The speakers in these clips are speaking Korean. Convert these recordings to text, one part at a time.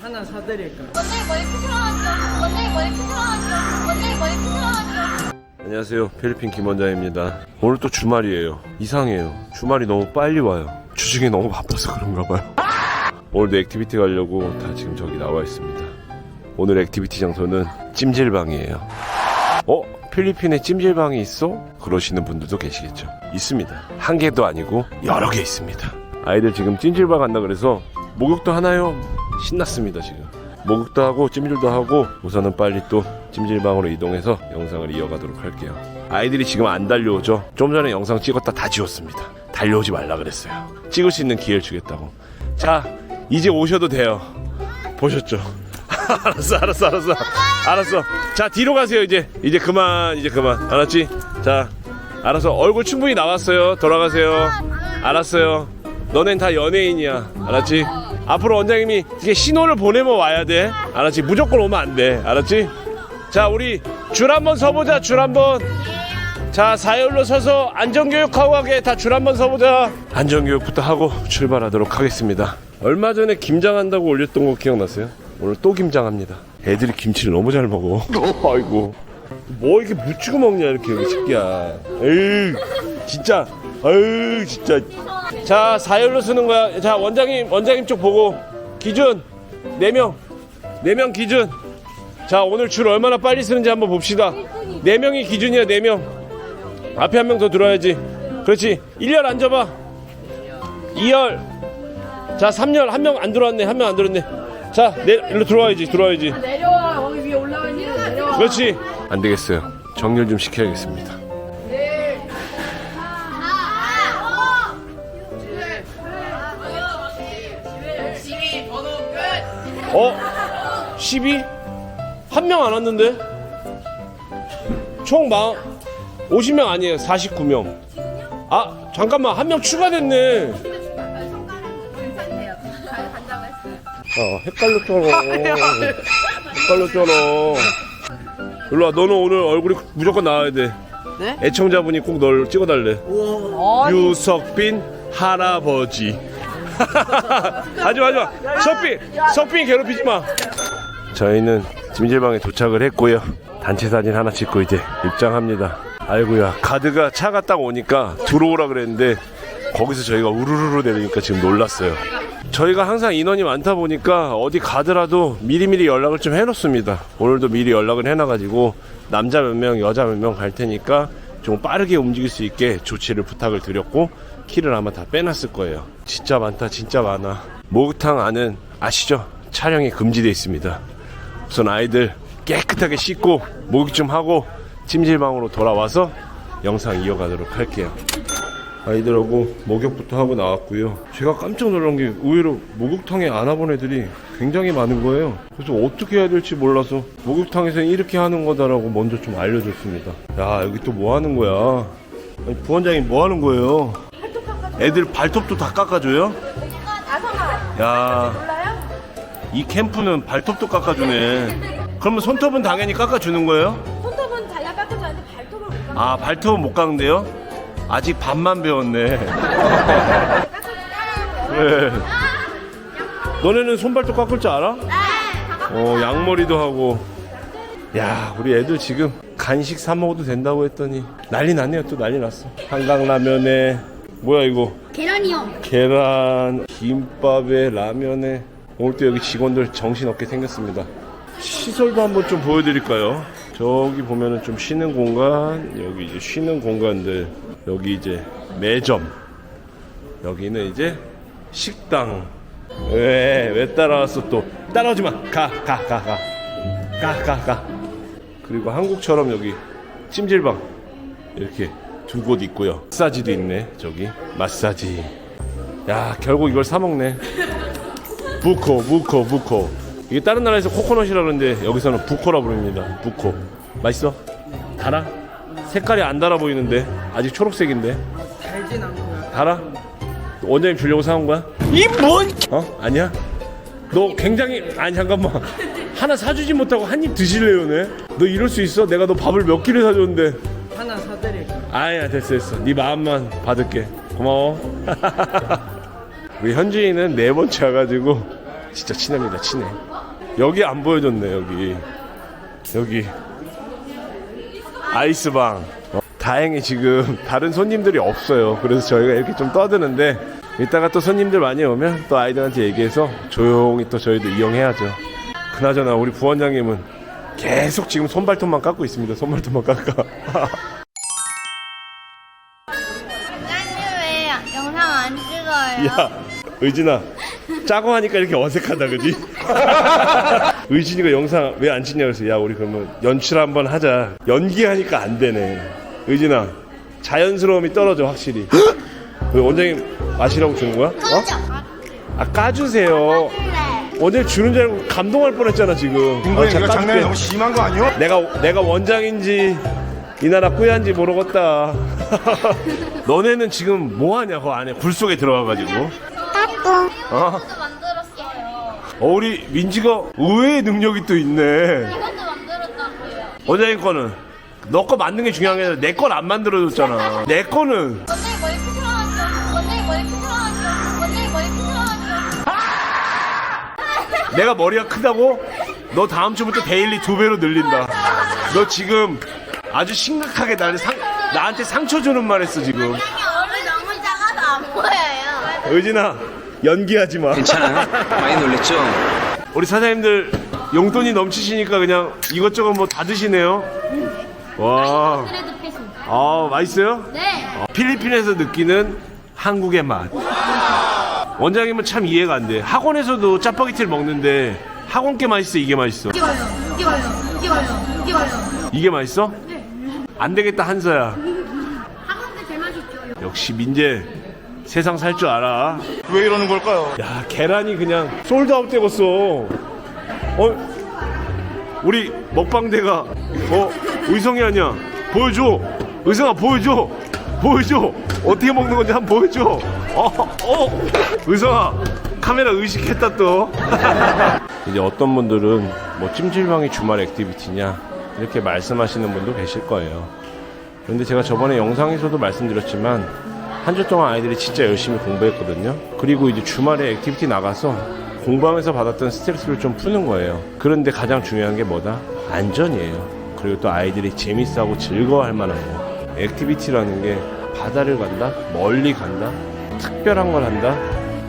하나 사드릴까요? 원장님 머리 푸들어가죠. 원장님 머리 푸들어가죠. 원장님 머리 푸들어가죠. 안녕하세요. 필리핀 김원장입니다. 오늘 또 주말이에요. 이상해요. 주말이 너무 빨리 와요. 주중에 너무 바빠서 그런가 봐요. 오늘도 액티비티 가려고 다 지금 저기 나와 있습니다. 오늘 액티비티 장소는 찜질방이에요. 어? 필리핀에 찜질방이 있어? 그러시는 분들도 계시겠죠. 있습니다. 한 개도 아니고 여러 개 있습니다. 아이들 지금 찜질방 간다 그래서 목욕도 하나요? 신났습니다 지금. 목욕도 하고 찜질도 하고 우선은 빨리 또 찜질방으로 이동해서 영상을 이어가도록 할게요. 아이들이 지금 안 달려오죠. 좀 전에 영상 찍었다 다 지웠습니다. 달려오지 말라 그랬어요. 찍을 수 있는 기회를 주겠다고. 자, 이제 오셔도 돼요. 보셨죠? 알았어, 알았어, 알았어, 알았어. 자, 뒤로 가세요 이제. 이제 그만, 이제 그만. 알았지? 자, 알았어. 얼굴 충분히 나왔어요. 돌아가세요. 알았어요. 너넨 다 연예인이야. 알았지? 앞으로 원장님이 이게 신호를 보내면 와야 돼. 알았지? 무조건 오면 안 돼. 알았지? 자, 우리 줄 한번 서보자. 줄 한번. 자, 사열로 서서 안전교육하고 가게 다 줄 한번 서보자. 안전교육부터 하고 출발하도록 하겠습니다. 얼마 전에 김장한다고 올렸던 거 기억나세요? 오늘 또 김장합니다. 애들이 김치를 너무 잘 먹어. 아이고. 뭐 이렇게 묻히고 먹냐, 이렇게, 이 새끼야. 에이, 진짜. 아유, 진짜. 자, 사열로 쓰는 거야. 자, 원장님, 원장님 쪽 보고. 기준. 4명. 4명 기준. 자, 오늘 줄 얼마나 빨리 쓰는지 한번 봅시다. 4명이 기준이야, 4명. 앞에 한 명 더 들어와야지. 그렇지. 1열 앉아봐. 2열. 자, 3열. 한 명 안 들어왔네. 한 명 안 들어왔네. 자, 내, 일로 들어와야지. 들어와야지. 내려와 거기 위에 올라가지 내려와 그렇지. 안 되겠어요. 정렬 좀 시켜야겠습니다. 어? 12? 한 명 안 왔는데? 총 마, 50명 아니에요. 49명. 아, 잠깐만. 한 명 추가됐네. 아, 헷갈렸잖아. 헷갈렸잖아. 일로 와, 너는 오늘 얼굴이 무조건 나와야 돼. 네? 애청자분이 꼭 널 찍어달래. 유석빈 할아버지. 하지 마, 하지 마. 석빈, 석빈 괴롭히지 마. 저희는 찜질방에 도착을 했고요. 단체 사진 하나 찍고 이제 입장합니다. 아이고야, 가드가 차가 딱 오니까 들어오라 그랬는데 거기서 저희가 우르르르 내리니까 지금 놀랐어요. 저희가 항상 인원이 많다 보니까 어디 가더라도 미리미리 연락을 좀 해놓습니다. 오늘도 미리 연락을 해놔가지고 남자 몇 명, 여자 몇 명 갈 테니까 좀 빠르게 움직일 수 있게 조치를 부탁을 드렸고 키를 아마 다 빼놨을 거예요. 진짜 많다, 진짜 많아. 목욕탕 안은 아시죠? 촬영이 금지되어 있습니다. 우선 아이들 깨끗하게 씻고 목욕 좀 하고 찜질방으로 돌아와서 영상 이어가도록 할게요. 아이들하고 목욕부터 하고 나왔고요. 제가 깜짝 놀란 게 의외로 목욕탕에 안 와본 애들이 굉장히 많은 거예요. 그래서 어떻게 해야 될지 몰라서 목욕탕에서는 이렇게 하는 거다라고 먼저 좀 알려줬습니다. 야 여기 또 뭐 하는 거야? 아니, 부원장님 뭐 하는 거예요? 애들 발톱도 다 깎아줘요? 야, 이 캠프는 발톱도 깎아주네. 그러면 손톱은 당연히 깎아주는 거예요? 손톱은 달라 깎아줘 하는데 발톱을 못 깎아 아 발톱은 못 깎는데요? 아직 반만 배웠네. 그래. 너네는 손발톱 깎을 줄 알아? 어 양머리도 하고. 야 우리 애들 지금 간식 사 먹어도 된다고 했더니 난리 났네요 또 난리 났어. 한강라면에 뭐야 이거? 계란이요. 계란, 김밥에 라면에 오늘 또 여기 직원들 정신없게 생겼습니다. 시설도 한번 좀 보여드릴까요? 저기 보면은 좀 쉬는 공간, 여기 이제 쉬는 공간들, 여기 이제 매점, 여기는 이제 식당. 왜, 왜 따라왔어 또? 따라오지 마! 가, 가, 가, 가. 가, 가, 가. 그리고 한국처럼 여기 찜질방. 이렇게 두 곳 있고요. 마사지도 있네, 저기. 마사지. 야, 결국 이걸 사 먹네. 부코, 부코, 부코. 이게 다른 나라에서 코코넛이라 그러는데 여기서는 부코라 부릅니다. 부코. 맛있어? 달아? 색깔이 안 달아 보이는데 아직 초록색인데 달진 않고요. 달아? 원장님 주려고 사온 거야? 이 뭔? 어? 아니야? 너 굉장히 아니 잠깐만 하나 사주지 못하고 한 입 드실래요, 네? 너 이럴 수 있어? 내가 너 밥을 몇 끼를 사줬는데 하나 사드릴까요? 아야 됐어 됐어 네 마음만 받을게 고마워 우리 현주이는 네 번째 와가지고 진짜 친합니다 친해 여기 안 보여줬네 여기 여기 아이스방. 어, 다행히 지금 다른 손님들이 없어요. 그래서 저희가 이렇게 좀 떠드는데 이따가 또 손님들 많이 오면 또 아이들한테 얘기해서 조용히 또 저희도 이용해야죠. 그나저나 우리 부원장님은 계속 지금 손발톱만 깎고 있습니다. 손발톱만 깎아. 부장님 왜 영상 안 찍어요? 야, 의진아. 짜고 하니까 이렇게 어색하다, 그지? 의진이가 영상 왜 안 찍냐 그래서 야, 우리 그러면 연출 한번 하자. 연기하니까 안 되네. 의진아, 자연스러움이 떨어져, 확실히. 왜 원장님 마시라고 주는 거야? 어? 아, 까주세요. 원장님 주는 줄 알고 감동할 뻔했잖아, 지금. 이거 자, 장난이. 너무 심한 거 아니요? 내가 내가 원장인지 이 나라 꾸얀지 모르겠다. 너네는 지금 뭐 하냐 그 안에 굴 속에 들어가가지고. 어? 어, 우리 민지가 의외의 능력이 또 있네. 이것도 만들었다고요. 원장님 거는 너 거 만든 게 중요한 게 아니라 내건안 만들어줬잖아. 내 거는 원장님 머리 푸들어가지고 원장님 머리 푸들어가지고 원장님 머리 푸들어가지고 내가 머리가 크다고? 너 다음 주부터 데일리 두 배로 늘린다. 너 지금 아주 심각하게 나를 상, 나한테 상처 주는 말 했어 지금. 원장님 얼굴 너무 작아서 안 보여요. 의진아 연기하지 마. 괜찮아요? 많이 놀랬죠? 우리 사장님들 용돈이 넘치시니까 그냥 이것저것 뭐 다 드시네요. 와, 그래도 패스. 아 맛있어요? 네. 어, 필리핀에서 느끼는 한국의 맛. 원장님은 참 이해가 안 돼. 학원에서도 짜파게티를 먹는데 학원 게 맛있어, 이게 맛있어. 이게 와요. 이게 와요. 이게 와요. 이게 와요. 이게 맛있어? 안 되겠다 한서야. 학원도 제일 맛있죠. 역시 민재 세상 살 줄 알아. 왜 이러는 걸까요? 야 계란이 그냥 솔드아웃 되었어. 어? 우리 먹방대가 어 의성이 아니야? 보여줘. 의성아 보여줘. 보여줘. 어떻게 먹는 건지 한번 보여줘. 어, 어. 의성아 카메라 의식했다 또. 이제 어떤 분들은 뭐 찜질방이 주말 액티비티냐 이렇게 말씀하시는 분도 계실 거예요. 그런데 제가 저번에 영상에서도 말씀드렸지만 한 주 동안 아이들이 진짜 열심히 공부했거든요. 그리고 이제 주말에 액티비티 나가서 공부하면서 받았던 스트레스를 좀 푸는 거예요. 그런데 가장 중요한 게 뭐다? 안전이에요. 그리고 또 아이들이 재밌어하고 즐거워할 만한 거. 액티비티라는 게 바다를 간다, 멀리 간다, 특별한 걸 한다,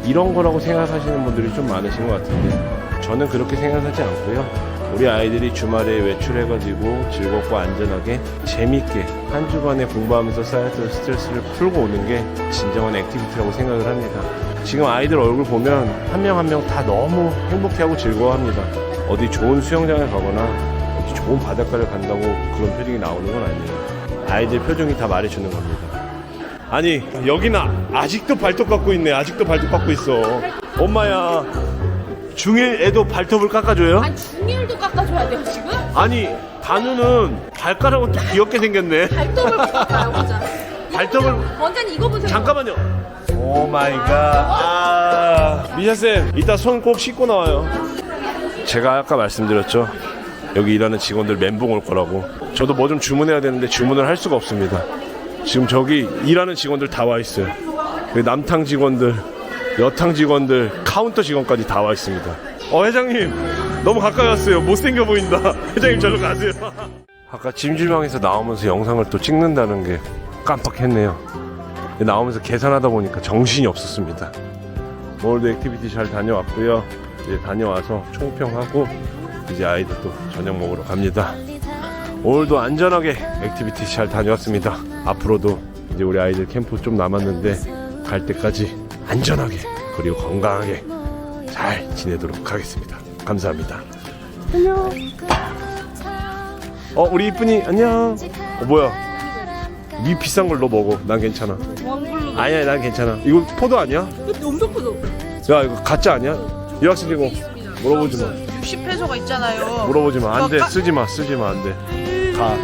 이런 거라고 생각하시는 분들이 좀 많으신 것 같은데 저는 그렇게 생각하지 않고요. 우리 아이들이 주말에 외출해가지고 즐겁고 안전하게 재밌게 한 주간에 공부하면서 쌓였던 스트레스를 풀고 오는 게 진정한 액티비티라고 생각을 합니다. 지금 아이들 얼굴 보면 한 명 한 명 다 너무 행복해하고 즐거워합니다. 어디 좋은 수영장에 가거나 어디 좋은 바닷가를 간다고 그런 표정이 나오는 건 아니에요. 아이들 표정이 다 말해주는 겁니다. 아니 여기는 아직도 발톱 깎고 있네 아직도 발톱 깎고 있어 엄마야 중1 애도 발톱을 깎아줘요? 아니 중일도 깎아줘야 돼요 지금? 아니 단우는 발가락은 또 귀엽게 생겼네. 발톱을 깎아요 진짜. 발톱을 원장님 이거 보세요. 잠깐만요. 오 마이 갓 아 미샤 쌤 이따 손 꼭 씻고 나와요. 제가 아까 말씀드렸죠. 여기 일하는 직원들 멘붕 올 거라고. 저도 뭐 좀 주문해야 되는데 주문을 할 수가 없습니다. 지금 저기 일하는 직원들 다 와 있어요. 여기 남탕 직원들 여탕 직원들 카운터 직원까지 다 와 있습니다. 어 회장님 너무 가까이 왔어요. 못생겨 보인다. 회장님 저로 가세요. 아까 찜질방에서 나오면서 영상을 또 찍는다는 게 깜빡했네요. 나오면서 계산하다 보니까 정신이 없었습니다. 오늘도 액티비티 잘 다녀왔고요. 이제 다녀와서 총평하고 이제 아이들 또 저녁 먹으러 갑니다. 오늘도 안전하게 액티비티 잘 다녀왔습니다. 앞으로도 이제 우리 아이들 캠프 좀 남았는데 갈 때까지 안전하게 그리고 건강하게 잘 지내도록 하겠습니다 감사합니다. 안녕. 어 우리 이쁜이 안녕. 어 뭐야? 니 비싼 걸 너 먹어. 난 괜찮아. 아니야 난 괜찮아. 이거 포도 아니야? 엄청 크죠? 야 이거 가짜 아니야? 이 학생 이거 물어보지 마. 60페소가 있잖아요. 물어보지 마. 안돼. 까- 쓰지 마 쓰지 마. 안 돼. 가